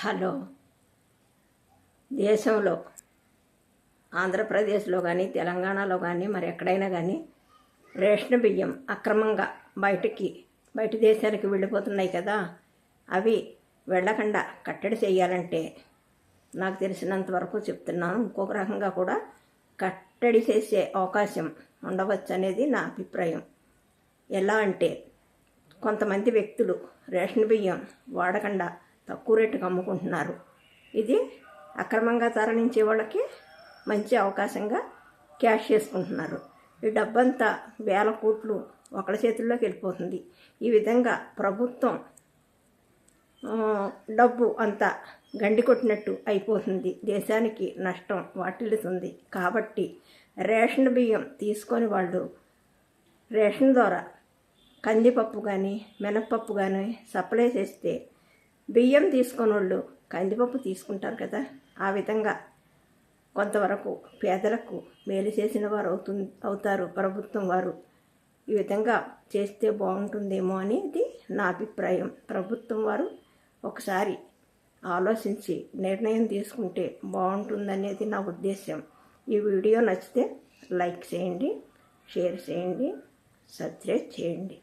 Hello. దేశంలో ఆంధ్రప్రదేశ్లో కానీ తెలంగాణలో కానీ మరి ఎక్కడైనా కానీ రేషన్ బియ్యం అక్రమంగా బయటికి బయట దేశాలకు వెళ్ళిపోతున్నాయి కదా అవి వెళ్ళకుండా కట్టడి చేయాలంటే నాకు తెలిసినంత వరకు చెప్తున్నాను. ఇంకొక రకంగా కూడా కట్టడి చేసే అవకాశం ఉండవచ్చు అనేది నా అభిప్రాయం. ఎలా అంటే కొంతమంది వ్యక్తులు రేషన్ బియ్యం వాడకుండా తక్కువ రేటుకు అమ్ముకుంటున్నారు. ఇది అక్రమంగా తరలించే వాళ్ళకి మంచి అవకాశంగా క్యాష్ చేసుకుంటున్నారు. ఈ డబ్బంతా వేల కోట్లు ఒకళ్ళ చేతుల్లోకి వెళ్ళిపోతుంది. ఈ విధంగా ప్రభుత్వం డబ్బు అంతా గండి కొట్టినట్టు అయిపోతుంది. దేశానికి నష్టం వాటిల్లుతుంది. కాబట్టి రేషన్ బియ్యం తీసుకొని వాళ్ళు రేషన్ ద్వారా కందిపప్పు కానీ మినప్పప్పు కానీ సప్లై చేస్తే బియ్యం తీసుకున్న వాళ్ళు కందిపప్పు తీసుకుంటారు కదా. ఆ విధంగా కొంతవరకు పేదలకు మేలు చేసిన వారు అవుతు అవుతారు ప్రభుత్వం వారు. ఈ విధంగా చేస్తే బాగుంటుందేమో అనేది నా అభిప్రాయం. ప్రభుత్వం వారు ఒకసారి ఆలోచించి నిర్ణయం తీసుకుంటే బాగుంటుందనేది నా ఉద్దేశం ఈ వీడియో నచ్చితే లైక్ చేయండి షేర్ చేయండి సబ్స్క్రైబ్ చేయండి.